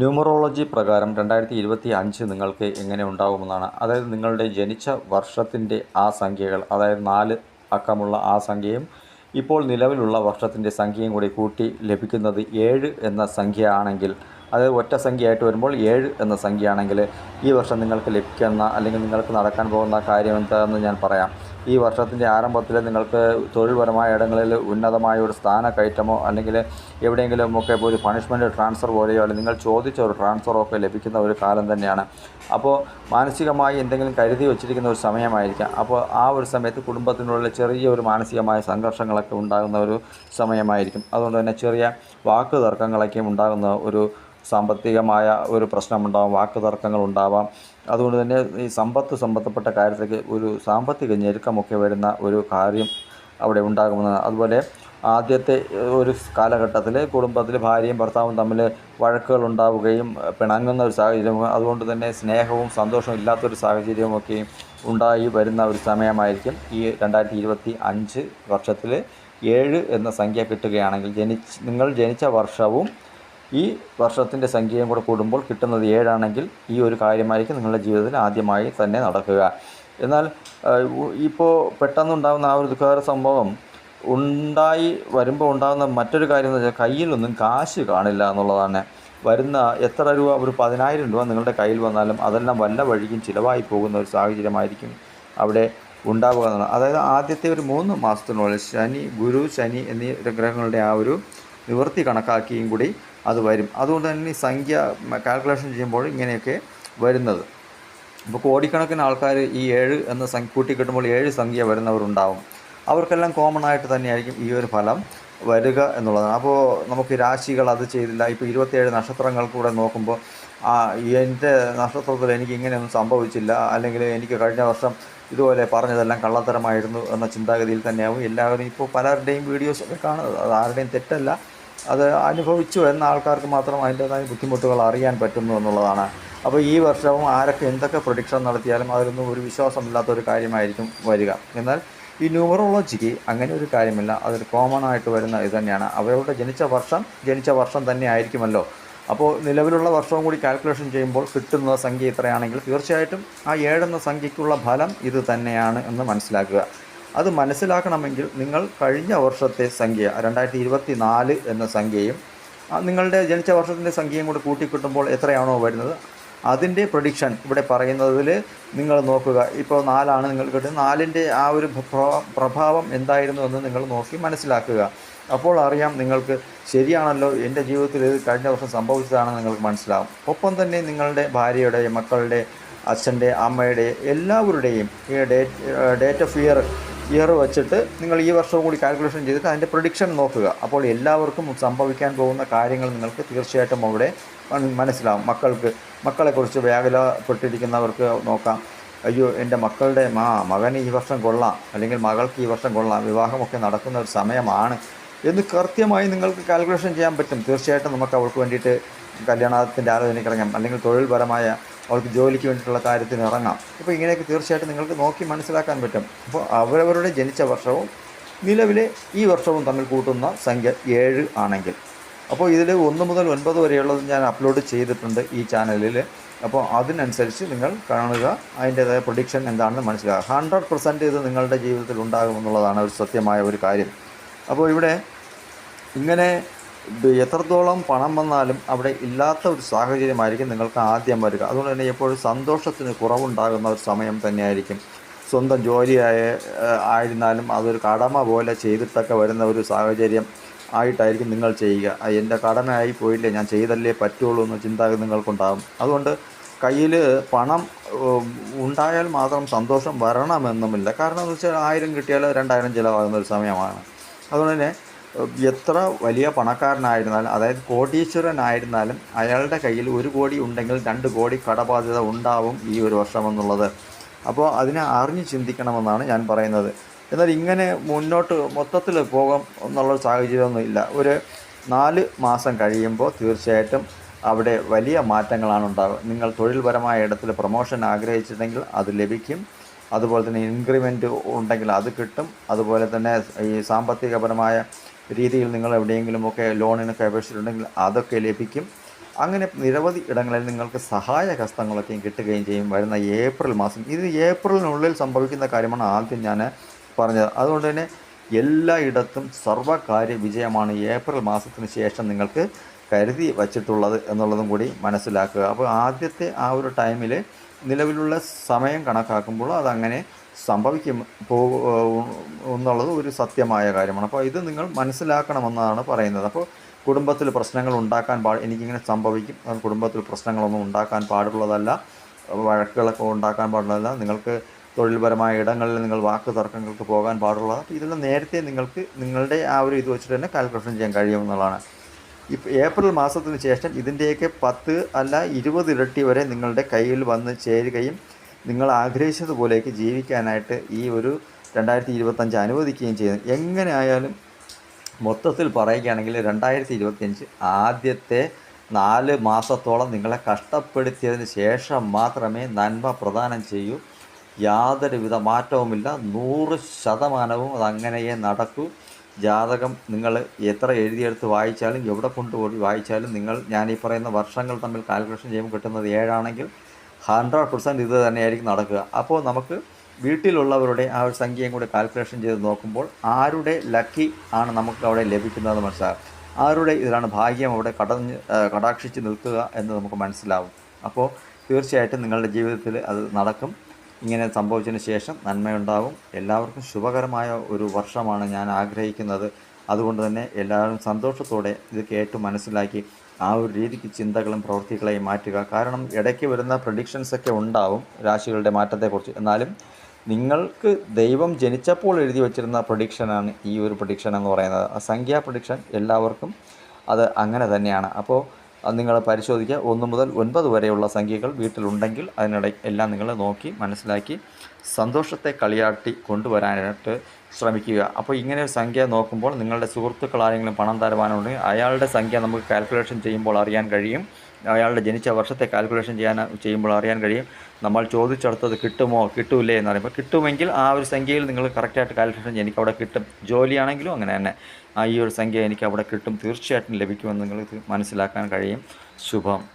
Numerology പ്രകാരം രണ്ടായിരത്തി ഇരുപത്തി അഞ്ച് നിങ്ങൾക്ക് എങ്ങനെ ഉണ്ടാകുമെന്നാണ്. അതായത് നിങ്ങളുടെ ജനിച്ച വർഷത്തിന്റെ ആ സംഖ്യകൾ അതായത് നാല് അക്കമുള്ള ആ സംഖ്യയും ഇപ്പോൾ നിലവിലുള്ള വർഷത്തിന്റെ സംഖ്യയും കൂടി കൂട്ടി ലഭിക്കുന്നത് ഏഴ് എന്ന സംഖ്യ ആണെങ്കിൽ അതായത് ഒറ്റ സംഖ്യയായിട്ട് വരുമ്പോൾ ഏഴ് എന്ന സംഖ്യയാണെങ്കിൽ ഈ വർഷം നിങ്ങൾക്ക് ലഭിക്കുന്ന അല്ലെങ്കിൽ നിങ്ങൾക്ക് നടക്കാൻ പോകുന്ന കാര്യം എന്താണെന്ന് ഞാൻ പറയാം. ഈ വർഷത്തിന്റെ ആരംഭത്തിൽ നിങ്ങൾക്ക് തൊഴിൽപരമായ ഇടങ്ങളിൽ ഉന്നതമായ ഒരു സ്ഥാനക്കയറ്റമോ അല്ലെങ്കിൽ എവിടെയെങ്കിലും ഒക്കെ ഒരു പണിഷ്മെന്റ് ട്രാൻസ്ഫർ പോലെയോ അല്ലെങ്കിൽ നിങ്ങൾ ചോദിച്ച ഒരു ട്രാൻസ്ഫറോ ഒക്കെ ലഭിക്കുന്ന ഒരു കാലം തന്നെയാണ്. അപ്പോൾ മാനസികമായി എന്തെങ്കിലും കരുതി വച്ചിരിക്കുന്ന ഒരു സമയമായിരിക്കാം. അപ്പോൾ ആ ഒരു സമയത്ത് കുടുംബത്തിനുള്ളിൽ ചെറിയ ഒരു മാനസികമായ സംഘർഷങ്ങളൊക്കെ ഉണ്ടാകുന്ന ഒരു സമയമായിരിക്കും. അതുകൊണ്ട് തന്നെ ചെറിയ വാക്ക് തർക്കങ്ങളൊക്കെയും ഉണ്ടാകുന്ന ഒരു സാമ്പത്തികമായ ഒരു പ്രശ്നമുണ്ടാകും വാക്ക് തർക്കങ്ങൾ ഉണ്ടാവാം. അതുകൊണ്ട് തന്നെ ഈ സമ്പത്ത് സംബന്ധപ്പെട്ട കാര്യത്തിലേക്ക് ഒരു സാമ്പത്തിക ഞെരുക്കമൊക്കെ വരുന്ന ഒരു കാര്യം അവിടെ ഉണ്ടാകുമെന്ന് അതുപോലെ ആദ്യത്തെ ഒരു കാലഘട്ടത്തിൽ കുടുംബത്തിൽ ഭാര്യയും ഭർത്താവും തമ്മിൽ വഴക്കുകൾ ഉണ്ടാവുകയും പിണങ്ങുന്ന ഒരു സാഹചര്യം അതുകൊണ്ട് തന്നെ സ്നേഹവും സന്തോഷവും ഇല്ലാത്തൊരു സാഹചര്യമൊക്കെയും ഉണ്ടായി വരുന്ന ഒരു സമയമായിരിക്കും ഈ രണ്ടായിരത്തി ഇരുപത്തി അഞ്ച് വർഷത്തിൽ ഏഴ് എന്ന സംഖ്യ കിട്ടുകയാണെങ്കിൽ ജനിച്ച് നിങ്ങൾ ജനിച്ച വർഷവും ഈ വർഷത്തിന്റെ സംഖ്യയും കൂടെ കൂടുമ്പോൾ കിട്ടുന്നത് ഏഴാണെങ്കിൽ ഈ ഒരു കാര്യമായിരിക്കും നിങ്ങളുടെ ജീവിതത്തിൽ ആദ്യമായി തന്നെ നടക്കുക. എന്നാൽ ഇപ്പോൾ പെട്ടെന്നുണ്ടാകുന്ന ആ ഒരു ദുഃഖകര സംഭവം ഉണ്ടായി വരുമ്പോൾ ഉണ്ടാകുന്ന മറ്റൊരു കാര്യം എന്ന് വെച്ചാൽ കയ്യിലൊന്നും കാശ് കാണില്ല എന്നുള്ളതാണ്. വരുന്ന എത്ര രൂപ ഒരു പതിനായിരം രൂപ നിങ്ങളുടെ കയ്യിൽ വന്നാലും അതെല്ലാം വല്ല വഴിക്കും ചിലവായി പോകുന്ന ഒരു സാഹചര്യമായിരിക്കും അവിടെ ഉണ്ടാവുക എന്നുള്ളത്. അതായത് ആദ്യത്തെ ഒരു മൂന്ന് മാസത്തിനുള്ളിൽ ശനി ഗുരു ശനി എന്നീ ഗ്രഹങ്ങളുടെ ആ ഒരു നിവൃത്തി കണക്കാക്കിയും കൂടി അത് വരും. അതുകൊണ്ട് തന്നെ ഈ സംഖ്യ കാൽക്കുലേഷൻ ചെയ്യുമ്പോൾ ഇങ്ങനെയൊക്കെ വരുന്നത്. ഇപ്പോൾ കോടിക്കണക്കിന് ആൾക്കാർ ഈ ഏഴ് എന്ന സംഖ്യ കൂട്ടി കിട്ടുമ്പോൾ ഏഴ് സംഖ്യ വരുന്നവരുണ്ടാവും. അവർക്കെല്ലാം കോമൺ ആയിട്ട് തന്നെയായിരിക്കും ഈ ഒരു ഫലം വരിക എന്നുള്ളതാണ്. അപ്പോൾ നമുക്ക് രാശികൾ അത് ചെയ്തില്ല. ഇപ്പോൾ ഇരുപത്തിയേഴ് നക്ഷത്രങ്ങൾ കൂടെ നോക്കുമ്പോൾ എന്റെ നക്ഷത്രത്തിൽ എനിക്ക് ഇങ്ങനെയൊന്നും സംഭവിച്ചില്ല. അല്ലെങ്കിൽ എനിക്ക് കഴിഞ്ഞ വർഷം ഇതുപോലെ പറഞ്ഞതെല്ലാം കള്ളത്തരമായിരുന്നു എന്ന ചിന്താഗതിയിൽ തന്നെയാവും എല്ലാവരും. ഇപ്പോൾ പലരുടെയും വീഡിയോസൊക്കെ കാണുന്നത്. അത് ആരുടെയും തെറ്റല്ല. അത് അനുഭവിച്ചു എന്ന ആൾക്കാർക്ക് മാത്രം അതിന്റേതായ ബുദ്ധിമുട്ടുകൾ അറിയാൻ പറ്റുന്നു എന്നുള്ളതാണ്. അപ്പോൾ ഈ വർഷവും ആരൊക്കെ എന്തൊക്കെ പ്രൊഡിക്ഷൻ നടത്തിയാലും അതിലൊന്നും ഒരു വിശ്വാസമില്ലാത്ത ഒരു കാര്യമായിരിക്കും വരിക. എന്നാൽ ഈ ന്യൂമറോളജിക്ക് അങ്ങനെ ഒരു കാര്യമില്ല. അതൊരു കോമൺ ആയിട്ട് വരുന്ന ഇത് തന്നെയാണ്. അവരുടെ ജനിച്ച വർഷം ജനിച്ച വർഷം തന്നെ ആയിരിക്കുമല്ലോ. അപ്പോൾ നിലവിലുള്ള വർഷവും കൂടി കാൽക്കുലേഷൻ ചെയ്യുമ്പോൾ കിട്ടുന്ന സംഖ്യ ഇത്രയാണെങ്കിൽ തീർച്ചയായിട്ടും ആ ഏഴെന്ന സംഖ്യയ്ക്കുള്ള ഫലം ഇത് തന്നെയാണ് എന്ന് മനസ്സിലാക്കുക. അത് മനസ്സിലാക്കണമെങ്കിൽ നിങ്ങൾ കഴിഞ്ഞ വർഷത്തെ സംഖ്യ രണ്ടായിരത്തി ഇരുപത്തി നാല് എന്ന സംഖ്യയും നിങ്ങളുടെ ജനിച്ച വർഷത്തിന്റെ സംഖ്യയും കൂടെ കൂട്ടിക്കിട്ടുമ്പോൾ എത്രയാണോ വരുന്നത്? അതിന്റെ പ്രൊഡിക്ഷൻ ഇവിടെ പറയുന്നതിൽ നിങ്ങൾ നോക്കുക. ഇപ്പോൾ നാലാണ് നിങ്ങൾ കിട്ടുന്നത്. നാലിന്റെ ആ ഒരു പ്രഭാവം എന്തായിരുന്നു എന്ന് നിങ്ങൾ നോക്കി മനസ്സിലാക്കുക. അപ്പോൾ അറിയാം നിങ്ങൾക്ക് ശരിയാണല്ലോ എന്റെ ജീവിതത്തിൽ ഇത് കഴിഞ്ഞ വർഷം സംഭവിച്ചതാണെന്ന് നിങ്ങൾക്ക് മനസ്സിലാവും. ഒപ്പം തന്നെ നിങ്ങളുടെ ഭാര്യയുടെ മക്കളുടെ അച്ഛന്റെ അമ്മയുടെ എല്ലാവരുടെയും ഈ date date of year year വെച്ചിട്ട് നിങ്ങൾ ഈ വർഷവും കൂടി കാൽക്കുലേഷൻ ചെയ്തിട്ട് അതിന്റെ പ്രൊഡിക്ഷൻ നോക്കുക. അപ്പോൾ എല്ലാവർക്കും സംഭവിക്കാൻ പോകുന്ന കാര്യങ്ങൾ നിങ്ങൾക്ക് തീർച്ചയായിട്ടും അവിടെ മനസ്സിലാവും. മക്കൾക്ക് മക്കളെക്കുറിച്ച് വ്യാകുലപ്പെട്ടിരിക്കുന്നവർക്ക് നോക്കാം. അയ്യോ എന്റെ മക്കളുടെ മാ മകന് ഈ വർഷം കൊള്ളാം. അല്ലെങ്കിൽ മകൾക്ക് ഈ വർഷം കൊള്ളാം. വിവാഹമൊക്കെ നടക്കുന്ന ഒരു സമയമാണ് എന്ന് കൃത്യമായി നിങ്ങൾക്ക് കാൽക്കുലേഷൻ ചെയ്യാൻ പറ്റും. തീർച്ചയായിട്ടും നമുക്ക് അവൾക്ക് വേണ്ടിയിട്ട് കല്യാണത്തിന്റെ ആലോചനയ്ക്ക് ഇറങ്ങാം. അല്ലെങ്കിൽ തൊഴിൽപരമായ അവൾക്ക് ജോലിക്ക് വേണ്ടിയിട്ടുള്ള കാര്യത്തിന് ഇറങ്ങാം. അപ്പോൾ ഇങ്ങനെയൊക്കെ തീർച്ചയായിട്ടും നിങ്ങൾക്ക് നോക്കി മനസ്സിലാക്കാൻ പറ്റും. അപ്പോൾ അവരവരുടെ ജനിച്ച വർഷവും നിലവിലെ ഈ വർഷവും തമ്മിൽ കൂട്ടുന്ന സംഖ്യ ഏഴ് ആണെങ്കിൽ. അപ്പോൾ ഇതിൽ ഒന്ന് മുതൽ ഒൻപത് വരെയുള്ളത് ഞാൻ അപ്ലോഡ് ചെയ്തിട്ടുണ്ട് ഈ ചാനലിൽ അപ്പോൾ അതിനനുസരിച്ച് നിങ്ങൾ കാണുക അതിന്റേതായ പ്രൊഡിക്ഷൻ എന്താണെന്ന് മനസ്സിലാക്കുക. ഹൺഡ്രഡ് പെർസെന്റ് ഇത് നിങ്ങളുടെ ജീവിതത്തിൽ ഉണ്ടാകുമെന്നുള്ളതാണ് ഒരു സത്യമായ ഒരു കാര്യം. അപ്പോൾ ഇവിടെ ഇങ്ങനെ എത്രത്തോളം പണം വന്നാലും അവിടെ ഇല്ലാത്ത ഒരു സാഹചര്യമായിരിക്കും നിങ്ങൾക്ക് ആദ്യം വരിക. അതുകൊണ്ട് തന്നെ എപ്പോഴും സന്തോഷത്തിന് കുറവുണ്ടാകുന്ന ഒരു സമയം തന്നെയായിരിക്കും. സ്വന്തം ജോലിയായ ആയിരുന്നാലും അതൊരു കടമ പോലെ ചെയ്തിട്ടൊക്കെ വരുന്ന ഒരു സാഹചര്യം ആയിട്ടായിരിക്കും നിങ്ങൾ ചെയ്യുക. എന്റെ കടമയായി പോയില്ലേ ഞാൻ ചെയ്തല്ലേ പറ്റുള്ളൂ എന്ന ചിന്താഗതി നിങ്ങൾക്കുണ്ടാകും. അതുകൊണ്ട് കയ്യിൽ പണം ഉണ്ടായാൽ മാത്രം സന്തോഷം വരണമെന്നുമില്ല. കാരണം എന്ന് വെച്ചാൽ ആയിരം കിട്ടിയാൽ രണ്ടായിരം ചിലവാകുന്ന ഒരു സമയമാണ്. അതുകൊണ്ട് തന്നെ എത്ര വലിയ പണക്കാരനായിരുന്നാലും അതായത് കോടീശ്വരനായിരുന്നാലും അയാളുടെ കയ്യിൽ ഒരു കോടി ഉണ്ടെങ്കിൽ രണ്ട് കോടി കടബാധ്യത ഉണ്ടാവും ഈ ഒരു വർഷമെന്നുള്ളത് അപ്പോൾ അതിനെ അറിഞ്ഞ് ചിന്തിക്കണമെന്നാണ് ഞാൻ പറയുന്നത്. എന്നാൽ ഇങ്ങനെ മുന്നോട്ട് മൊത്തത്തിൽ പോകും എന്നുള്ള സാഹചര്യമൊന്നും ഇല്ല ഒരു നാല് മാസം കഴിയുമ്പോൾ തീർച്ചയായിട്ടും അവിടെ വലിയ മാറ്റങ്ങളാണ് ഉണ്ടാകുക നിങ്ങൾ തൊഴിൽപരമായ ഇടത്തിൽ പ്രൊമോഷൻ ആഗ്രഹിച്ചിട്ടുണ്ടെങ്കിൽ അത് ലഭിക്കും. അതുപോലെ തന്നെ ഇൻക്രിമെന്റ് ഉണ്ടെങ്കിൽ അത് കിട്ടും. അതുപോലെ തന്നെ ഈ സാമ്പത്തികപരമായ രീതിയിൽ നിങ്ങൾ എവിടെയെങ്കിലുമൊക്കെ ലോണിനൊക്കെ അപേക്ഷിച്ചിട്ടുണ്ടെങ്കിൽ അതൊക്കെ ലഭിക്കും. അങ്ങനെ നിരവധി ഇടങ്ങളിൽ നിങ്ങൾക്ക് സഹായ ഹസ്തങ്ങളൊക്കെയും കിട്ടുകയും ചെയ്യും വരുന്ന ഏപ്രിൽ മാസം. ഇത് ഏപ്രിലിനുള്ളിൽ സംഭവിക്കുന്ന കാര്യമാണ് ആദ്യം ഞാൻ പറഞ്ഞത്. അതുകൊണ്ട് തന്നെ എല്ലായിടത്തും സർവകാര്യ വിജയമാണ് ഏപ്രിൽ മാസത്തിന് ശേഷം നിങ്ങൾക്ക് കരുതി വച്ചിട്ടുള്ളത് എന്നുള്ളതും കൂടി മനസ്സിലാക്കുക. അപ്പോൾ ആദ്യത്തെ ആ ഒരു ടൈമിൽ നിലവിലുള്ള സമയം കണക്കാക്കുമ്പോൾ അതങ്ങനെ സംഭവിക്കും പോ എന്നുള്ളത് ഒരു സത്യമായ കാര്യമാണ്. അപ്പോൾ ഇത് നിങ്ങൾ മനസ്സിലാക്കണമെന്നാണ് പറയുന്നത്. അപ്പോൾ കുടുംബത്തിൽ പ്രശ്നങ്ങൾ ഉണ്ടാക്കാൻ പാ എനിക്കിങ്ങനെ സംഭവിക്കും. കുടുംബത്തിൽ പ്രശ്നങ്ങളൊന്നും ഉണ്ടാക്കാൻ പാടുള്ളതല്ല. വഴക്കുകളൊക്കെ ഉണ്ടാക്കാൻ പാടുള്ളതല്ല. നിങ്ങൾക്ക് തൊഴിൽപരമായ ഇടങ്ങളിൽ നിങ്ങൾ വാക്ക് തർക്കങ്ങൾക്ക് പോകാൻ പാടുള്ളതാണ്. അപ്പോൾ ഇതെല്ലാം നേരത്തെ നിങ്ങൾക്ക് നിങ്ങളുടെ ആ ഒരു ഇത് വെച്ചിട്ട് തന്നെ കാൽക്കുലേഷൻ ചെയ്യാൻ കഴിയുമെന്നുള്ളതാണ് ഏപ്രിൽ മാസത്തിന് ശേഷം ഇതിന്റെയൊക്കെ പത്ത് അല്ല ഇരുപത് ഇരട്ടി വരെ നിങ്ങളുടെ കയ്യിൽ വന്ന് ചേരുകയും നിങ്ങൾ ആഗ്രഹിച്ചതുപോലെയൊക്കെ ജീവിക്കാനായിട്ട് ഈ ഒരു രണ്ടായിരത്തി ഇരുപത്തഞ്ച് അനുവദിക്കുകയും ചെയ്യുന്നു. എങ്ങനെ ആയാലും മൊത്തത്തിൽ പറയുകയാണെങ്കിൽ രണ്ടായിരത്തി ഇരുപത്തിയഞ്ച് ആദ്യത്തെ നാല് മാസത്തോളം നിങ്ങളെ കഷ്ടപ്പെടുത്തിയതിന് ശേഷം മാത്രമേ നന്മ പ്രദാനം ചെയ്യൂ. യാതൊരുവിധ മാറ്റവുമില്ല. നൂറ് ശതമാനവും അതങ്ങനെയേ നടക്കൂ. ജാതകം നിങ്ങൾ എത്ര എഴുതിയെടുത്ത് വായിച്ചാലും എവിടെ കൊണ്ടുപോയി വായിച്ചാലും നിങ്ങൾ ഞാൻ ഈ പറയുന്ന വർഷങ്ങൾ തമ്മിൽ കാൽക്കുലേഷൻ ചെയ്യുമ്പോൾ കിട്ടുന്നത് ഏഴാണെങ്കിൽ ഹൺഡ്രഡ് പെർസെന്റ് ഇത് തന്നെയായിരിക്കും നടക്കുക. അപ്പോൾ നമുക്ക് വീട്ടിലുള്ളവരുടെ ആ ഒരു സംഖ്യയും കൂടി കാൽക്കുലേഷൻ ചെയ്ത് നോക്കുമ്പോൾ ആരുടെ ലക്കി ആണ് നമുക്ക് അവിടെ ലഭിക്കുന്നത് മനസ്സിലാകും ആരുടെ ഇതിലാണ് ഭാഗ്യം അവിടെ കടഞ്ഞ് കടാക്ഷിച്ച് നിൽക്കുക എന്ന് നമുക്ക് മനസ്സിലാവും. അപ്പോൾ തീർച്ചയായിട്ടും നിങ്ങളുടെ ജീവിതത്തിൽ അത് നടക്കും. ഇങ്ങനെ സംഭവിച്ചതിന് ശേഷം നന്മയുണ്ടാകും എല്ലാവർക്കും ശുഭകരമായ ഒരു വർഷമാണ് ഞാൻ ആഗ്രഹിക്കുന്നത്. അതുകൊണ്ട് തന്നെ എല്ലാവരും സന്തോഷത്തോടെ ഇത് കേട്ട് മനസ്സിലാക്കി ആ ഒരു രീതിക്ക് ചിന്തകളും പ്രവൃത്തികളെയും മാറ്റുക. കാരണം ഇടയ്ക്ക് വരുന്ന പ്രഡിക്ഷൻസൊക്കെ ഉണ്ടാവും രാശികളുടെ മാറ്റത്തെക്കുറിച്ച്. എന്നാലും നിങ്ങൾക്ക് ദൈവം ജനിച്ചപ്പോൾ എഴുതി വച്ചിരുന്ന പ്രഡിക്ഷനാണ് ഈ ഒരു പ്രഡിക്ഷൻ എന്ന് പറയുന്നത്. സംഖ്യാ പ്രഡിക്ഷൻ എല്ലാവർക്കും അത് അങ്ങനെ തന്നെയാണ്. അപ്പോൾ നിങ്ങൾ പരിശോധിക്കുക. ഒന്ന് മുതൽ ഒൻപത് വരെയുള്ള സംഖ്യകൾ വീട്ടിലുണ്ടെങ്കിൽ അതിനിടെ എല്ലാം നിങ്ങൾ നോക്കി മനസ്സിലാക്കി സന്തോഷത്തെ കളിയാട്ടി കൊണ്ടുവരാനായിട്ട് ശ്രമിക്കുക. അപ്പോൾ ഇങ്ങനെ ഒരു സംഖ്യ നോക്കുമ്പോൾ നിങ്ങളുടെ സുഹൃത്തുക്കൾ ആരെങ്കിലും പണം തരുവാനുണ്ടെങ്കിൽ അയാളുടെ സംഖ്യ നമുക്ക് കാൽക്കുലേഷൻ ചെയ്യുമ്പോൾ അറിയാൻ കഴിയും. അയാളുടെ ജനിച്ച വർഷത്തെ കാൽക്കുലേഷൻ ചെയ്യാൻ ചെയ്യുമ്പോൾ അറിയാൻ കഴിയും. നമ്മൾ ചോദിച്ചെടുത്തത് കിട്ടുമോ കിട്ടൂലേ എന്ന് പറയുമ്പോൾ കിട്ടുമെങ്കിൽ ആ ഒരു സംഖ്യയിൽ നിങ്ങൾ കറക്റ്റായിട്ട് കാൽക്കുലേഷൻ എനിക്ക് അവിടെ കിട്ടും. ജോലിയാണെങ്കിലും അങ്ങനെ തന്നെ. ആ ഈ ഒരു സംഖ്യ എനിക്ക് അവിടെ കിട്ടും. തീർച്ചയായിട്ടും ലഭിക്കുമെന്ന് നിങ്ങൾക്ക് മനസ്സിലാക്കാൻ കഴിയും. ശുഭം.